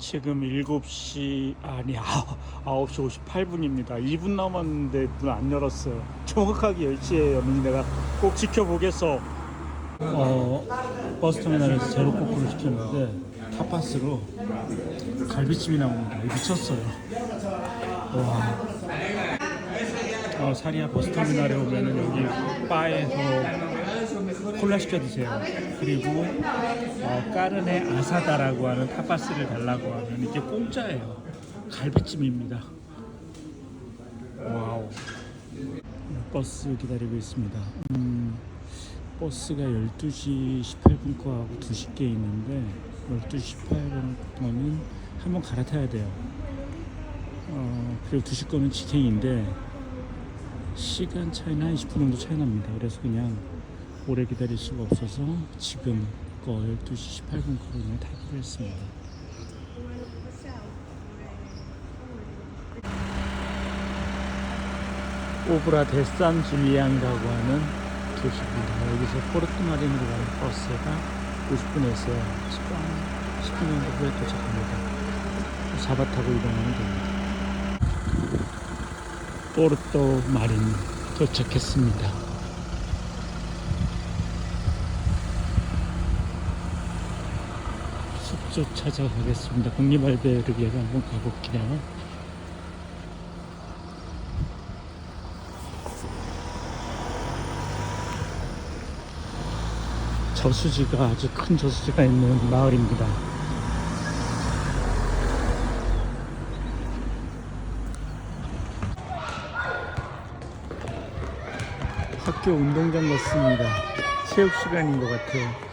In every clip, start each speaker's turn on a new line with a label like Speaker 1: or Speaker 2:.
Speaker 1: 지금 7시 아니 9시 58분입니다. 2분 남았는데 문 안 열었어요. 정확하게 10시에 열리니 내가 꼭 지켜보겠어. 어, 버스터미널에서 제로 코코를 시켰는데 타파스로 갈비찜이 나옵니다. 미쳤어요. 와. 어, 사리아 버스터미널에 오면은 여기 바에서 콜라 시켜 드세요. 그리고 어, 까르네 아사다라고 하는 타파스를 달라고 하면 이게 공짜예요. 갈비찜입니다. 와우. 버스 기다리고 있습니다. 음, 버스가 12시 18분 거하고 2시 께 있는데 12시 18분 거는 한번 갈아타야 돼요. 어, 그리고 2시 거는 직행인데 시간 차이는 한 20분 정도 차이 납니다. 그래서 그냥 오래 기다릴 수가 없어서 지금 거 12시 18분 거로 그냥 타기로 했습니다. 오브라 데산 줄리앙이라고 하는 도시입니다. 여기서 포르투마린으로 가는 버스가 50분에 있어요. 10분 정도 후에 도착합니다. 사바 타고 이동하면 됩니다. 포르토 마린 도착했습니다. 숙소 찾아가겠습니다. 국립알베르기에 한번 가볼게요. 저수지가 아주 큰 저수지가 있는 마을입니다. 학교 운동장 같습니다. 체육 시간인 것 같아요.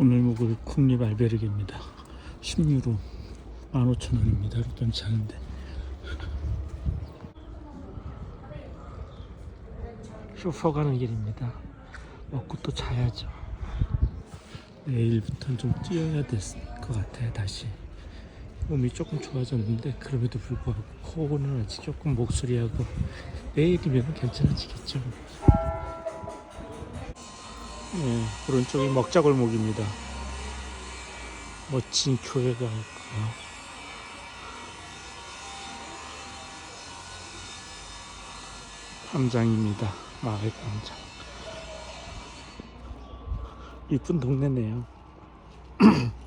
Speaker 1: 오늘 묵을 국립 알베르기입니다. 10유로 15,000원입니다. 괜찮은데. 쇼퍼 가는 길입니다. 먹고 또 자야죠. 내일부터는 좀 뛰어야 될 것 같아요. 다시 몸이 조금 좋아졌는데 그럼에도 불구하고 코는 아직 조금 목소리하고 내일이면 괜찮아지겠죠. 네, 오른쪽이 먹자골목입니다. 멋진 교회가 있고요. 광장입니다. 마을 광장. 이쁜 동네네요.